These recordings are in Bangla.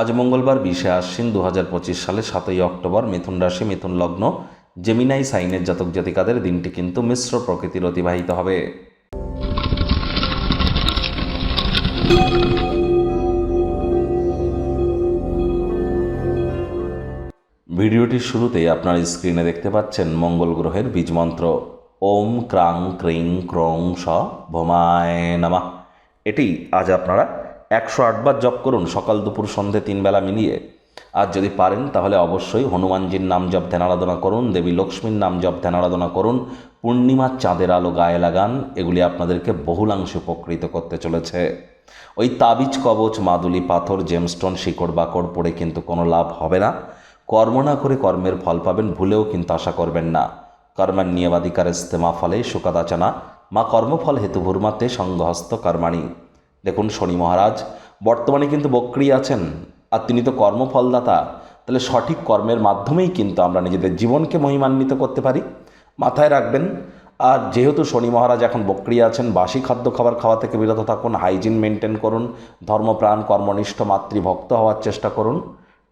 আজ মঙ্গলবার বিশে আশ্বিন দু হাজার পঁচিশ সালে সাতই অক্টোবর মিথুন রাশি, মিথুন লগ্ন জেমিনাই সাইনের জাতক জাতিকাদের দিনটি কিন্তু মিশ্র প্রকৃতির অতিবাহিত হবে। ভিডিওটির শুরুতেই আপনার স্ক্রিনে দেখতে পাচ্ছেন মঙ্গল গ্রহের বীজ মন্ত্র। ওম ক্রাং ক্রিং ক্রং স ভোমায় নামা। এটি আজ আপনারা একশো আটবার জপ করুন, সকাল, দুপুর, সন্ধে তিনবেলা মিলিয়ে। আর যদি পারেন, তাহলে অবশ্যই হনুমানজির নাম জপ ধ্যান আরাধনা করুন, দেবী লক্ষ্মীর নাম জপ ধ্যান আরাধনা করুন, পূর্ণিমার চাঁদের আলো গায়ে লাগান, এগুলি আপনাদেরকে বহুলাংশে উপকৃত করতে চলেছে। ওই তাবিজ, কবচ, মাদুলি, পাথর জেমস্টোন শিকড়, বাকড় পড়ে কিন্তু কোনো লাভ হবে না। কর্ম না করে কর্মের ফল পাবেন, ভুলেও কিন্তু আশা করবেন না। কর্মের নিয়মাধিকার ইস্তেমা ফলে সুকাদাচানা মা কর্মফল হেতু ভূর্মাতে সঙ্গহস্ত কর্মাণী। দেখুন শনি মহারাজ, বর্তমানে কিন্তু বক্রি আছেন আর তিনি তো কর্মফলদাতা। তাহলে সঠিক কর্মের মাধ্যমেই কিন্তু আমরা নিজেদের জীবনকে মহিমান্বিত করতে পারি। মাথায় রাখবেন, আর যেহেতু শনি মহারাজ এখন বক্রি আছেন, বাসি খাদ্য খাবার খাওয়া থেকে বিরত থাকুন, হাইজিন মেনটেন করুন, ধর্মপ্রাণ, কর্মনিষ্ঠ, মাতৃভক্ত হওয়ার চেষ্টা করুন,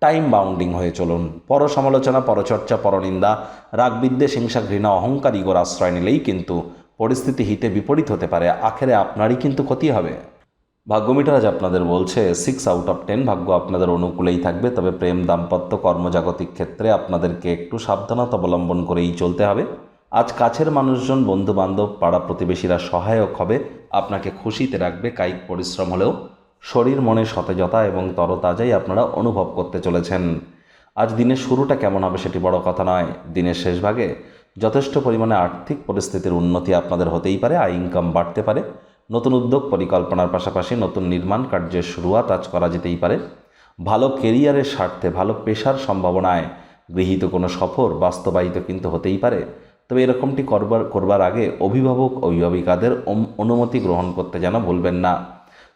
টাইম বাউন্ডিং হয়ে চলুন। পর সমালোচনা পরচর্চা, পরনিন্দা রাগ বিদ্বেষ হিংসা, ঘৃণা, অহংকার, ইগোর আশ্রয় নিলেই কিন্তু পরিস্থিতি হিতে বিপরীত হতে পারে। আখেরে আপনারই কিন্তু ক্ষতি হবে। ভাগ্যমিটার আজ আপনাদের বলছে সিক্স আউট অফ টেন ভাগ্য আপনাদের অনুকূলেই থাকবে, তবে প্রেম, দাম্পত্য, কর্মজাগতিক ক্ষেত্রে আপনাদেরকে একটু সাবধানতা অবলম্বন করেই চলতে হবে। আজ কাছের মানুষজন বন্ধু বান্ধব পাড়া প্রতিবেশীরা সহায়ক হবে, আপনাকে খুশিতে রাখবে, কায়িক পরিশ্রম হলেও। শরীর, মনে সতেজতা এবং তরতাজাই আপনারা অনুভব করতে চলেছেন। আজ দিনের শুরুটা কেমন হবে সেটি বড় কথা নয়। দিনের শেষ ভাগে যথেষ্ট পরিমাণে আর্থিক পরিস্থিতির উন্নতি আপনাদের হতেই পারে আয় ইনকাম বাড়তে পারে। নতুন উদ্যোগ, পরিকল্পনার পাশাপাশি নতুন নির্মাণ কার্যের শুরুয়াত আজ করা যেতেই পারে। ভালো কেরিয়ারের স্বার্থে, ভালো পেশার সম্ভাবনায় গৃহীত কোনো সফর বাস্তবায়িত কিন্তু হতেই পারে। তবে এরকমটি করবার করবার আগে অভিভাবক, অভিভাবিকাদের অনুমতি গ্রহণ করতে যেন ভুলবেন না।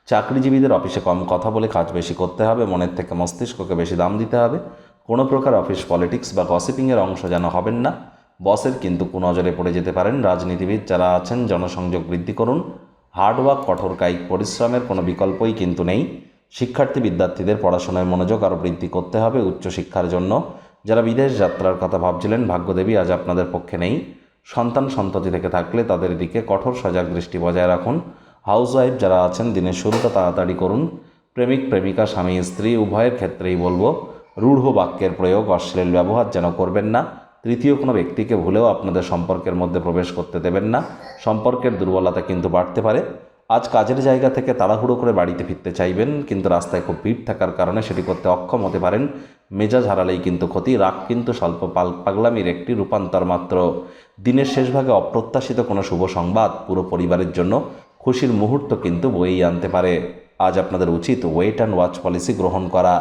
চাকরিজীবীদের অফিসে কম কথা বলে কাজ বেশি করতে হবে, মনের থেকে মস্তিষ্ককে বেশি দাম দিতে হবে। কোনো প্রকার অফিস পলিটিক্স বা গসিপিংয়ের অংশ যেন হবেন না। বসের কিন্তু কুনজরে পড়ে যেতে পারেন রাজনীতিবিদ যারা আছেন, জনসংযোগ বৃদ্ধি করুন। হার্ডওয়ার্ক কঠোর কায়িক পরিশ্রমের কোনো বিকল্পই কিন্তু নেই। শিক্ষার্থী বিদ্যার্থীদের পড়াশোনায় মনোযোগ আরও বৃদ্ধি করতে হবে উচ্চশিক্ষার জন্য। যারা বিদেশ যাত্রার কথা ভাবছিলেন, ভাগ্যদেবী আজ আপনাদের পক্ষে নেই। সন্তান সন্ততি থেকে থাকলে তাদের দিকে কঠোর সজাগ দৃষ্টি বজায় রাখুন। হাউসওয়াইফ যারা আছেন, দিনের শুরুটা তাড়াতাড়ি করুন। প্রেমিক, প্রেমিকা, স্বামী, স্ত্রী, উভয়ের ক্ষেত্রেই বলব, রূঢ় বাক্যের প্রয়োগ অশ্লীল ব্যবহার যেন করবেন না। তৃতীয় কোনো ব্যক্তিকে ভুলেও আপনাদের সম্পর্কের মধ্যে প্রবেশ করতে দেবেন না। সম্পর্কের দুর্বলতা কিন্তু বাড়তে পারে। আজ কাজের জায়গা থেকে তাড়াহুড়ো করে বাড়িতে ফিরতে চাইবেন, কিন্তু রাস্তায় খুব ভিড় থাকার কারণে সেটি করতে অক্ষম হতে পারেন। মেজাজ হারালেই কিন্তু ক্ষতি, রাগ কিন্তু স্বল্প পাল পাগলামির একটি রূপান্তর মাত্র। দিনের শেষভাগে অপ্রত্যাশিত কোনো শুভ সংবাদ পুরো পরিবারের জন্য খুশির মুহূর্ত কিন্তু বয়েই আনতে পারে। আজ আপনাদের উচিত ওয়েট অ্যান্ড ওয়াচ পলিসি গ্রহণ করা।